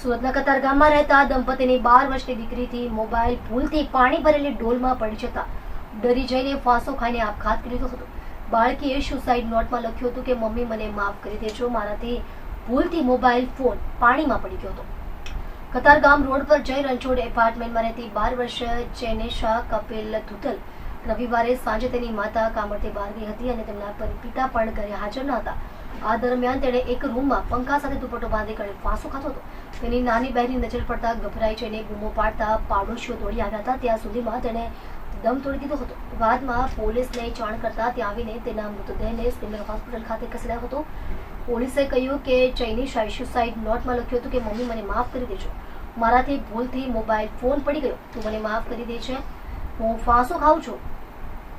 સુરતના કતારગામમાં રહેતા દંપતીની બાર વર્ષની દીકરીથી મોબાઈલ ભૂલથી પાણી ભરેલી ડોલમાં પડી જતા ડરી જઈને ફાંસો ખાઈને આપઘાત કરી લીધો હતો. બાળકીએ સુસાઇડ નોટમાં લખ્યું હતું કે, મમ્મી, મને માફ કરી દેજો. મારાથી ભૂલથી મોબાઈલ ફોન પાણીમાં પડી ગયો હતો. કતારગામ રોડ પર જય રણછોડ એપાર્ટમેન્ટમાં રહેતી બાર વર્ષ ચેનેશા કપિલ ધુતલ રવિવારે સાંજે તેની માતા કામરથી બહાર ગઈ હતી અને તેમના પિતા પણ ઘરે હાજર ન હતા. આ દરમિયાન તેણે એક રૂમમાં પંખા સાથે દુપટ્ટો બાંધી ગળે ફાંસો ખાતો હતો. તેની નાની બહેનની નજર પડતા ગભરાઈ જઈને બૂમો પાડતા પાડોશીઓ દોડી આવ્યા હતા. ત્યાં સુધીમાં તેણે દમ તોડી દીધો હતો. બાદમાં પોલીસને જાણ કરતા ત્યાં આવીને તેના મૃતદેહને સ્ટીમર હોસ્પિટલ ખાતે ખસેડાયો હતો. પોલીસે કહ્યું કે ચૈનીશાએ સુસાઇડ નોટમાં લખ્યું હતું કે, મમ્મી, મને માફ કરી દેજો. મારાથી ભૂલથી મોબાઈલ ફોન પડી ગયો. તું મને માફ કરી દે છે. હું ફાંસો ખાઉં છું.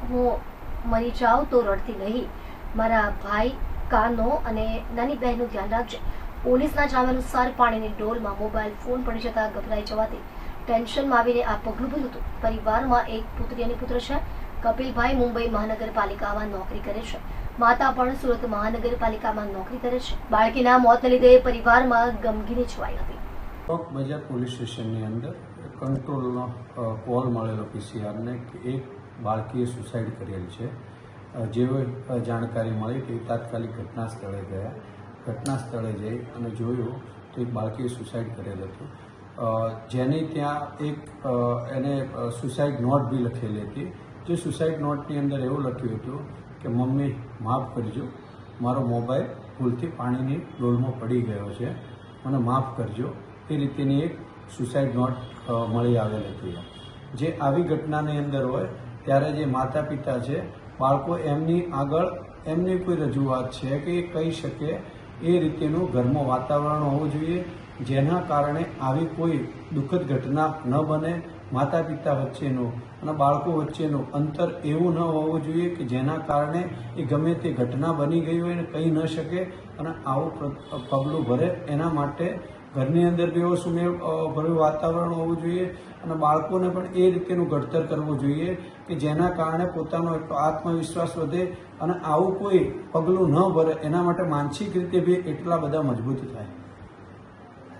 હું મરી જાઉં તો રડતી નહીં. મારા ભાઈ કાનો અને નાની બહેનનું ધ્યાન રાખજે. પોલીસના જણાવ્યા અનુસાર પાણીની ડોલમાં મોબાઈલ ફોન પડી જતા ગભરાઈ જવાથી ટેન્શનમાં આવીને આ પગલું ભર્યું હતું. પરિવારમાં એક પુત્રી અને પુત્ર છે. કપિલભાઈ મુંબઈ મહાનગરપાલિકામાં નોકરી કરે છે. માતા પણ સુરત મહાનગરપાલિકામાં નોકરી કરે છે. બાળકીના મોતને લીધે પરિવારમાં ગમગીની છવાઈ હતી. બજાર પોલીસ સ્ટેશનની અંદર કંટ્રોલનો કોલ મળેલો પીસીઆરને એક બાળકીએ સુસાઇડ કરેલ છે. જેવી જાણકારી મળી તે તાત્કાલિક ઘટના સ્થળે ગયા. ઘટના સ્થળે જઈ અને જોયું તો એક બાળકીએ સુસાઇડ કરેલ હતું. જેની ત્યાં એક એને સુસાઇડ નોટ બી લખેલી હતી. જે સુસાઇડ નોટની અંદર એવું લખ્યું હતું કે, મમ્મી, માફ કરજો. મારો મોબાઈલ ભૂલથી પાણીની ડોલમાં પડી ગયો છે. મને માફ કરજો. એ રીતેની એક સુસાઇડ નોટ મળી આવેલ હતી. જે આવી ઘટનાની અંદર હોય ત્યારે જે માતા પિતા છે, બાળકો એમની આગળ, એમની કોઈ રજૂઆત છે કે એ કહી શકે એ રીતેનું ઘરમાં વાતાવરણ હોવું જોઈએ, જેના કારણે આવી કોઈ દુઃખદ ઘટના ન બને માતા પિતા વચ્ચેનું અને બાળકો વચ્ચેનું અંતર એવું ન હોવું જોઈએ કે જેના કારણે એ ગમે તે ઘટના બની ગઈ હોય અને કહી ન શકે અને આવું પગલું ભરે એના માટે ઘરની અંદર બી એવો સુમેળ ભર્યું વાતાવરણ હોવું જોઈએ અને બાળકોને પણ એ રીતેનું ઘડતર કરવું જોઈએ કે જેના કારણે પોતાનો એટલો આત્મવિશ્વાસ વધે અને આવું કોઈ પગલું ન ભરે. એના માટે માનસિક રીતે બી એટલા બધા મજબૂત થાય.